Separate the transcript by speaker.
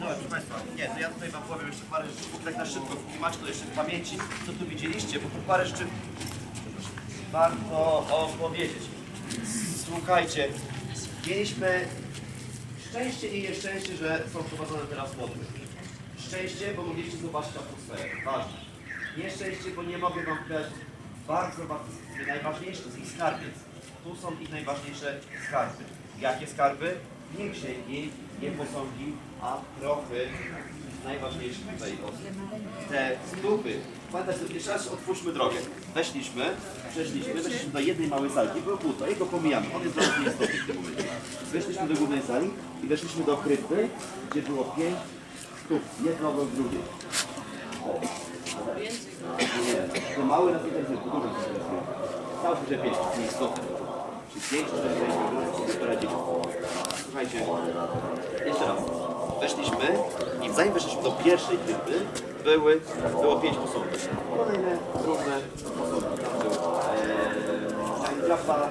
Speaker 1: No, proszę Państwa, nie, to ja tutaj Wam powiem jeszcze parę rzeczy, tak na szybko, to jeszcze w pamięci, co tu widzieliście, bo tu parę rzeczy warto opowiedzieć. Słuchajcie, mieliśmy szczęście i nieszczęście, że są prowadzone teraz modły. Szczęście, bo mogliście zobaczyć atmosferę, ważne. Nieszczęście, bo nie mogę Wam pokazać bardzo, bardzo najważniejsze z ich skarbiec. Tu są ich najważniejsze skarby. Jakie skarby? Nie księgi, nie posągi, a prochy najważniejszych tutaj osób. Te stupy. Pamiętajcie, jeszcze raz otwórzmy drogę. Weszliśmy, przeszliśmy, weszliśmy do jednej małej salki, było pusto, jego pomijamy, on jest bardzo nieistotny w tym momencie. Weszliśmy do głównej sali i weszliśmy do krypty, gdzie było pięć stóp, jedno obok drugiej. Nie, to mały nas nie interesuje, to interesuje. Cały że pięć, nieistotne. Czy pięć, czy sześć, sobie poradzimy. Jeszcze raz. Weszliśmy i zanim weszliśmy do pierwszej krypty, były, było pięć posągów. Kolejne różne posągi. Tam był e, Grapa,